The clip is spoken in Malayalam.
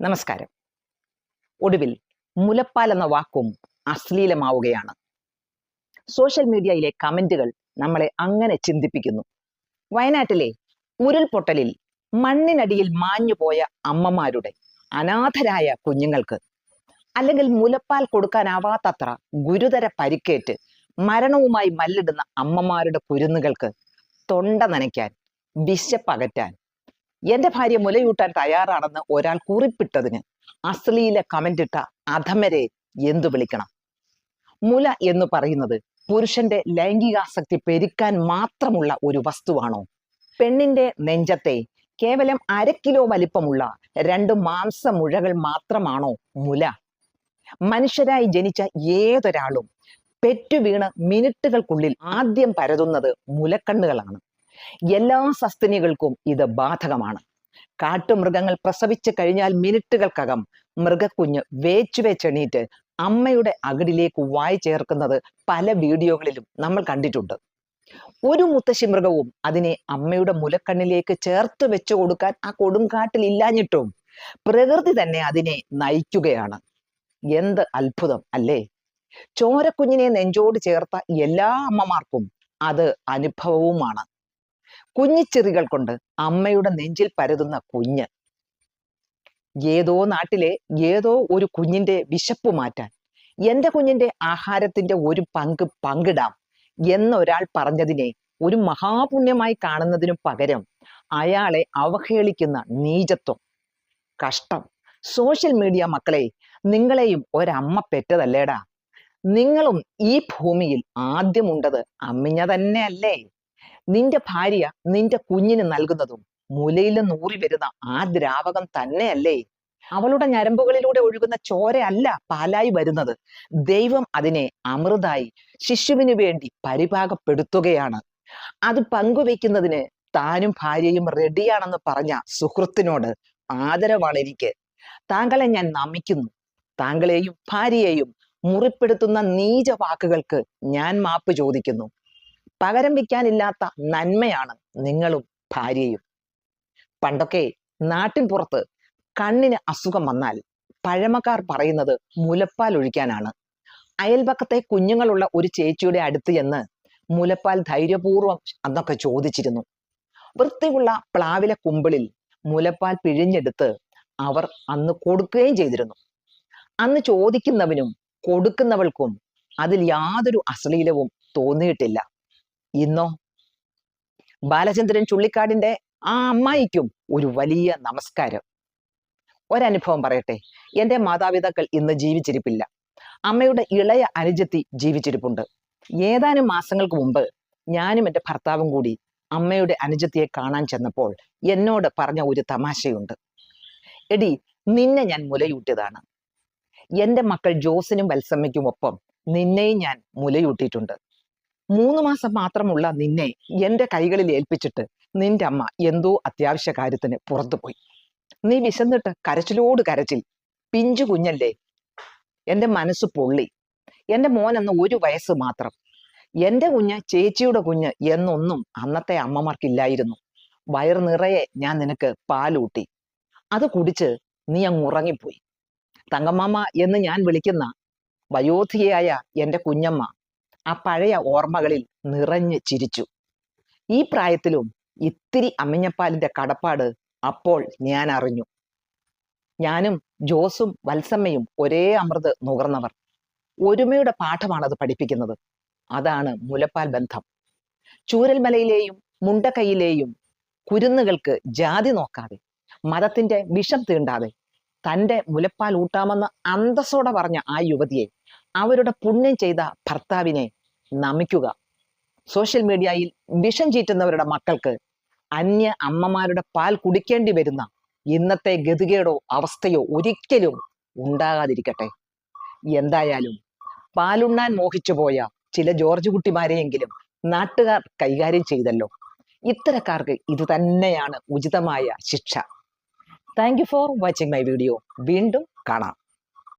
നമസ്കാരം. ഒടുവിൽ മുലപ്പാൽ എന്ന വാക്കും അശ്ലീലമാവുകയാണ്. സോഷ്യൽ മീഡിയയിലെ കമന്റുകൾ നമ്മളെ അങ്ങനെ ചിന്തിപ്പിക്കുന്നു. വയനാട്ടിലെ ഉരുൾപൊട്ടലിൽ മണ്ണിനടിയിൽ മാഞ്ഞുപോയ അമ്മമാരുടെ അനാഥരായ കുഞ്ഞുങ്ങൾക്ക് അല്ലെങ്കിൽ മുലപ്പാൽ കൊടുക്കാനാവാത്തത്ര ഗുരുതര പരിക്കേറ്റ് മരണവുമായി മല്ലിടുന്ന അമ്മമാരുടെ കുരുന്നുകൾക്ക് തൊണ്ട നനയ്ക്കാൻ വിശപ്പകറ്റാൻ എന്റെ ഭാര്യ മുലയൂട്ടാൻ തയ്യാറാണെന്ന് ഒരാൾ കുറിപ്പിട്ടതിന് അശ്ലീല കമന്റ് ഇട്ട അധമരെ എന്തു വിളിക്കണം? മുല എന്ന് പറയുന്നത് പുരുഷന്റെ ലൈംഗികാസക്തി പെരുക്കാൻ മാത്രമുള്ള ഒരു വസ്തുവാണോ? പെണ്ണിന്റെ നെഞ്ചത്തെ കേവലം അര കിലോ വലിപ്പമുള്ള രണ്ട് മാംസമുഴകൾ മാത്രമാണോ മുല? മനുഷ്യരായി ജനിച്ച ഏതൊരാളും പെറ്റുവീണ് മിനിറ്റുകൾക്കുള്ളിൽ ആദ്യം പരതുന്നത് മുലക്കണ്ണുകളാണ്. എല്ലാ സസ്തനികൾക്കും ഇത് ബാധകമാണ്. കാട്ടുമൃഗങ്ങൾ പ്രസവിച്ചു കഴിഞ്ഞാൽ മിനിറ്റുകൾക്കകം മൃഗക്കുഞ്ഞ് വേച്ചു വെച്ചെണീറ്റ് അമ്മയുടെ അകിടിലേക്ക് വായി ചേർക്കുന്നത് പല വീഡിയോകളിലും നമ്മൾ കണ്ടിട്ടുണ്ട്. ഒരു മുത്തശ്ശി മൃഗവും അതിനെ അമ്മയുടെ മുലക്കണ്ണിലേക്ക് ചേർത്ത് വെച്ചു കൊടുക്കാൻ ആ കൊടുങ്കാട്ടിൽ ഇല്ലാഞ്ഞിട്ടും പ്രകൃതി തന്നെ അതിനെ നയിക്കുകയാണ്. എന്ത് അത്ഭുതം അല്ലേ? ചോരക്കുഞ്ഞിനെ നെഞ്ചോട് ചേർത്ത എല്ലാ അമ്മമാർക്കും അത് അനുഭവവുമാണ്. കുഞ്ഞിച്ചിറികൾ കൊണ്ട് അമ്മയുടെ നെഞ്ചിൽ പരതുന്ന കുഞ്ഞ്. ഏതോ നാട്ടിലെ ഏതോ ഒരു കുഞ്ഞിന്റെ വിശപ്പ് മാറ്റാൻ എന്റെ കുഞ്ഞിന്റെ ആഹാരത്തിന്റെ ഒരു പങ്ക് പങ്കിടാം എന്നൊരാൾ പറഞ്ഞതിനെ ഒരു മഹാപുണ്യമായി കാണുന്നതിനു പകരം അയാളെ അവഹേളിക്കുന്ന നീചത്വം കഷ്ടം. സോഷ്യൽ മീഡിയ മക്കളെ നിങ്ങളെയും ഒരമ്മ പെറ്റതല്ലേടാ. നിങ്ങളും ഈ ഭൂമിയിൽ ആദ്യമുണ്ടത് അമ്മിഞ്ഞ തന്നെയല്ലേ നിന്റെ ഭാര്യ നിന്റെ കുഞ്ഞിന് നൽകുന്നതും മുലയിൽ നൂറി വരുന്ന ആ ദ്രാവകം തന്നെയല്ലേ? അവളുടെ ഞരമ്പുകളിലൂടെ ഒഴുകുന്ന ചോരയല്ല പാലായി വരുന്നത്. ദൈവം അതിനെ അമൃതായി ശിശുവിനു വേണ്ടി പരിപാകപ്പെടുത്തുകയാണ്. അത് പങ്കുവെക്കുന്നതിന് താനും ഭാര്യയും റെഡിയാണെന്ന് പറഞ്ഞ സുഹൃത്തിനോട് ആദരവാണ് എനിക്ക്. താങ്കളെ ഞാൻ നമിക്കുന്നു. താങ്കളെയും ഭാര്യയെയും മുറിപ്പെടുത്തുന്ന നീച വാക്കുകൾക്ക് ഞാൻ മാപ്പ് ചോദിക്കുന്നു. പകരം വയ്ക്കാനില്ലാത്ത നന്മയാണ് നിങ്ങളും ഭാര്യയും. പണ്ടൊക്കെ നാട്ടിൻ പുറത്ത് കണ്ണിന് അസുഖം വന്നാൽ പഴമക്കാർ പറയുന്നത് മുലപ്പാൽ ഒഴിക്കാനാണ്. അയൽപക്കത്തെ കുഞ്ഞുങ്ങളുള്ള ഒരു ചേച്ചിയുടെ അടുത്ത് ചെന്ന് മുലപ്പാൽ ധൈര്യപൂർവം അന്നൊക്കെ ചോദിച്ചിരുന്നു. വൃത്തിയുള്ള പ്ലാവിലെ കുമ്പിളിൽ മുലപ്പാൽ പിഴിഞ്ഞെടുത്ത് അവർ അന്ന് കൊടുക്കുകയും ചെയ്തിരുന്നു. അന്ന് ചോദിക്കുന്നവനും കൊടുക്കുന്നവൾക്കും അതിൽ യാതൊരു അശ്ലീലവും തോന്നിയിട്ടില്ല. ഇന്നോ? ബാലചന്ദ്രൻ ചുള്ളിക്കാടിന്റെ ആ അമ്മായിക്കും ഒരു വലിയ നമസ്കാരം. ഒരനുഭവം പറയട്ടെ. എന്റെ മാതാപിതാക്കൾ ഇന്ന് ജീവിച്ചിരിപ്പില്ല. അമ്മയുടെ ഇളയ അനുജത്തി ജീവിച്ചിരിപ്പുണ്ട്. ഏതാനും മാസങ്ങൾക്ക് മുമ്പ് ഞാനും എന്റെ ഭർത്താവും കൂടി അമ്മയുടെ അനുജത്തിയെ കാണാൻ ചെന്നപ്പോൾ എന്നോട് പറഞ്ഞ ഒരു തമാശയുണ്ട്. എടി നിന്നെ ഞാൻ മുലയൂട്ടിയതാണ്. എന്റെ മക്കൾ ജോസിനും വത്സമ്മയ്ക്കും ഒപ്പം നിന്നെയും ഞാൻ മുലയൂട്ടിയിട്ടുണ്ട്. മൂന്ന് മാസം മാത്രമുള്ള നിന്നെ എന്റെ കൈകളിൽ ഏൽപ്പിച്ചിട്ട് നിന്റെ അമ്മ എന്തോ അത്യാവശ്യ കാര്യത്തിന് പുറത്തു പോയി നീ വിശന്നിട്ട് കരച്ചിലോട് കരച്ചിൽ. പിഞ്ചു കുഞ്ഞല്ലേ എന്റെ മനസ്സ് പൊള്ളി. എന്റെ മോൻ എന്ന ഒരു വയസ്സ് മാത്രം. എന്റെ കുഞ്ഞ് ചേച്ചിയുടെ കുഞ്ഞ് എന്നൊന്നും അന്നത്തെ അമ്മമാർക്കില്ലായിരുന്നു. വയറ് നിറയെ ഞാൻ നിനക്ക് പാലൂട്ടി. അത് കുടിച്ച് നീ അങ്ങ് ഉറങ്ങിപ്പോയി. തങ്കമാമ എന്ന് ഞാൻ വിളിക്കുന്ന വയോധികയായ എന്റെ കുഞ്ഞമ്മ ആ പഴയ ഓർമ്മകളിൽ നിറഞ്ഞ് ചിരിച്ചു. ഈ പ്രായത്തിലും ഇത്തിരി അമ്മിഞ്ഞപ്പാലിന്റെ കടപ്പാട് അപ്പോൾ ഞാൻ അറിഞ്ഞു. ഞാനും ജോസും വത്സമ്മയും ഒരേ അമൃത് നുകർന്നവർ. ഒരുമയുടെ പാഠമാണത് പഠിപ്പിക്കുന്നത്. അതാണ് മുലപ്പാൽ ബന്ധം. ചൂരൽമലയിലെയും മുണ്ടക്കൈയിലെയും കുരുന്നുകൾക്ക് ജാതി നോക്കാതെ മതത്തിന്റെ വിഷം തീണ്ടാതെ തന്റെ മുലപ്പാൽ ഊട്ടാമെന്ന് അന്തസ്സോടെ പറഞ്ഞ ആ യുവതിയെ അവരുടെ പുണ്യം ചെയ്ത ഭർത്താവിനെ നമിക്കുക. സോഷ്യൽ മീഡിയയിൽ വിഷം ചീറ്റുന്നവരുടെ മക്കൾക്ക് അന്യ അമ്മമാരുടെ പാൽ കുടിക്കേണ്ടി വരുന്ന ഇന്നത്തെ ഗതികേടോ അവസ്ഥയോ ഒരിക്കലും ഉണ്ടാകാതിരിക്കട്ടെ. എന്തായാലും പാലുണ്ണാൻ മോഹിച്ചു പോയ ചില ജോർജ് കുട്ടിമാരെയെങ്കിലും നാട്ടുകാർ കൈകാര്യം ചെയ്തല്ലോ. ഇത്തരക്കാർക്ക് ഇത് തന്നെയാണ് ഉചിതമായ ശിക്ഷ. Thank you for watching my video വീണ്ടും കാണാം.